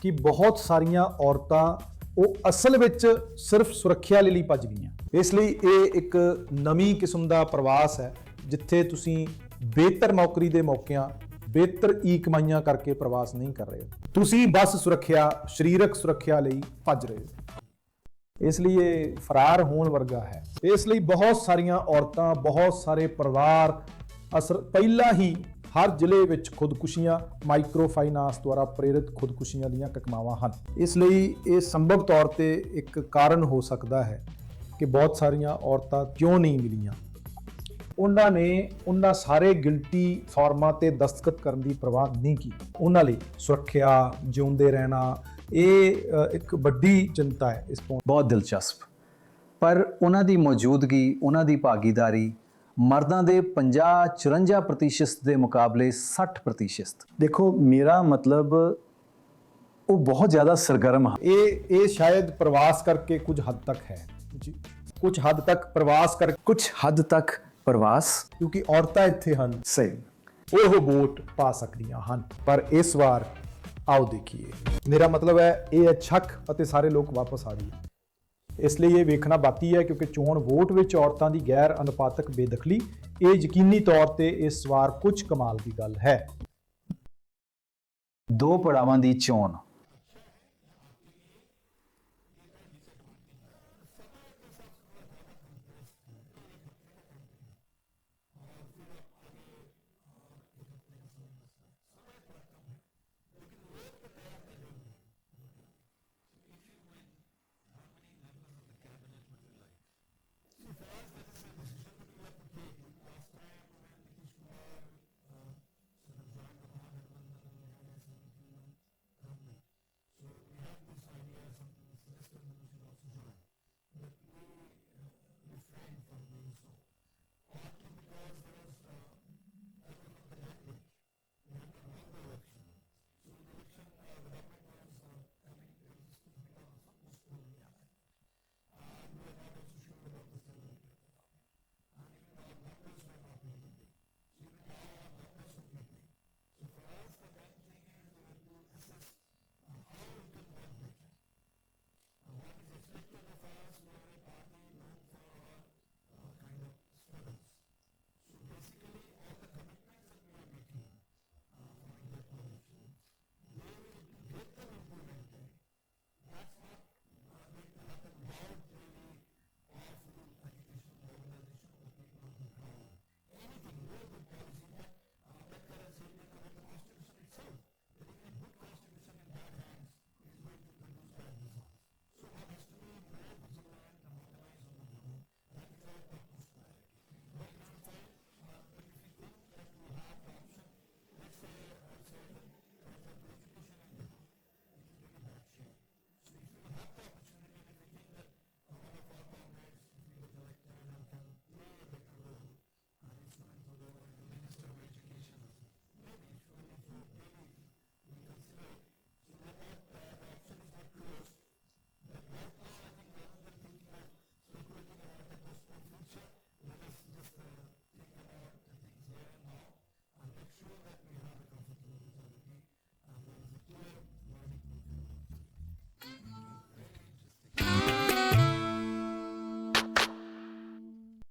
ਕਿ ਬਹੁਤ ਸਾਰੀਆਂ ਔਰਤਾਂ ਉਹ ਅਸਲ ਵਿੱਚ ਸਿਰਫ ਸੁਰੱਖਿਆ ਲਈ ਭੱਜ ਗਈਆਂ। ਇਸ ਲਈ ਇਹ ਇੱਕ ਨਵੀਂ ਕਿਸਮ ਦਾ ਪ੍ਰਵਾਸ ਹੈ, ਜਿੱਥੇ ਤੁਸੀਂ ਬਿਹਤਰ ਨੌਕਰੀ ਦੇ ਮੌਕਿਆਂ, ਬਿਹਤਰ ਈ ਕਮਾਈਆਂ ਕਰਕੇ ਪ੍ਰਵਾਸ ਨਹੀਂ ਕਰ ਰਹੇ। ਤੁਸੀਂ ਬਸ ਸੁਰੱਖਿਆ, ਸਰੀਰਕ ਸੁਰੱਖਿਆ ਲਈ ਭੱਜ ਰਹੇ ਹੋ। ਇਸ ਲਈ ਇਹ ਫਰਾਰ ਹੋਣ ਵਰਗਾ ਹੈ। ਇਸ ਲਈ ਬਹੁਤ ਸਾਰੀਆਂ ਔਰਤਾਂ, ਬਹੁਤ ਸਾਰੇ ਪਰਿਵਾਰ ਅਸਰ ਪਹਿਲਾਂ ਹੀ ਹਰ ਜ਼ਿਲ੍ਹੇ ਵਿੱਚ ਖੁਦਕੁਸ਼ੀਆਂ ਮਾਈਕਰੋ ਫਾਈਨਾਂਸ ਦੁਆਰਾ ਪ੍ਰੇਰਿਤ ਖੁਦਕੁਸ਼ੀਆਂ ਦੀਆਂ ਕਕਮਾਵਾਂ ਹਨ। ਇਸ ਲਈ ਇਹ ਸੰਭਵ ਤੌਰ ਤੇ ਇੱਕ ਕਾਰਨ ਹੋ ਸਕਦਾ ਹੈ ਕਿ ਬਹੁਤ ਸਾਰੀਆਂ ਔਰਤਾਂ ਕਿਉਂ ਨਹੀਂ ਮਿਲੀਆਂ। ਉਹਨਾਂ ਨੇ ਉਹਨਾਂ ਸਾਰੇ ਗਿਲਟੀ ਫਾਰਮਾਂ ਤੇ ਦਸਤਖਤ ਕਰਨ ਦੀ ਪ੍ਰਵਾਹ ਨਹੀਂ ਕੀਤੀ। ਉਹਨਾਂ ਲਈ ਸੁਰੱਖਿਆ, ਜਿਉਂਦੇ ਰਹਿਣਾ, ਇਹ ਇੱਕ ਵੱਡੀ ਚਿੰਤਾ ਹੈ ਇਸ ਤੋਂ। ਬਹੁਤ ਦਿਲਚਸਪ। ਪਰ ਉਹਨਾਂ ਦੀ ਮੌਜੂਦਗੀ, ਉਹਨਾਂ ਦੀ ਭਾਗੀਦਾਰੀ ਮਰਦਾਂ ਦੇ 50-54% ਦੇ ਮੁਕਾਬਲੇ 60% ਦੇਖੋ ਮੇਰਾ ਮਤਲਬ ਉਹ ਬਹੁਤ ਜ਼ਿਆਦਾ ਸਰਗਰਮ ਹਨ ਇਹ ਇਹ ਸ਼ਾਇਦ ਪ੍ਰਵਾਸ ਕਰਕੇ ਕੁਝ ਹੱਦ ਤੱਕ ਹੈ। ਜੀ। ਕੁਝ ਹੱਦ ਤੱਕ ਪ੍ਰਵਾਸ ਕਰ ਕੁਝ ਹੱਦ ਤੱਕ ਪ੍ਰਵਾਸ। ਕਿਉਂਕਿ ਔਰਤਾਂ ਇੱਥੇ ਹਨ। ਸਹੀ। ਉਹ ਵੋਟ ਪਾ ਸਕਦੀਆਂ ਹਨ। ਪਰ ਇਸ ਵਾਰ ਆਓ ਦੇਖੀਏ। ਮੇਰਾ ਮਤਲਬ ਹੈ ਇਹ ਹੈ ਸ਼ੱਕ ਅਤੇ ਸਾਰੇ ਲੋਕ ਵਾਪਸ ਆ ਗਏ ਇਸ ਲਈ ਇਹ ਵੇਖਣਾ ਬਾਕੀ ਹੈ ਕਿਉਂਕਿ ਚੋਣ ਵੋਟ ਵਿੱਚ ਔਰਤਾਂ ਦੀ ਗੈਰ ਅਨੁਪਾਤਕ ਬੇਦਖਲੀ, ਇਹ ਯਕੀਨੀ ਤੌਰ ਤੇ ਇਸ ਵਾਰ ਕੁਝ ਕਮਾਲ ਦੀ ਗੱਲ ਹੈ। ਦੋ ਪੜਾਵਾਂ ਦੀ ਚੋਣ।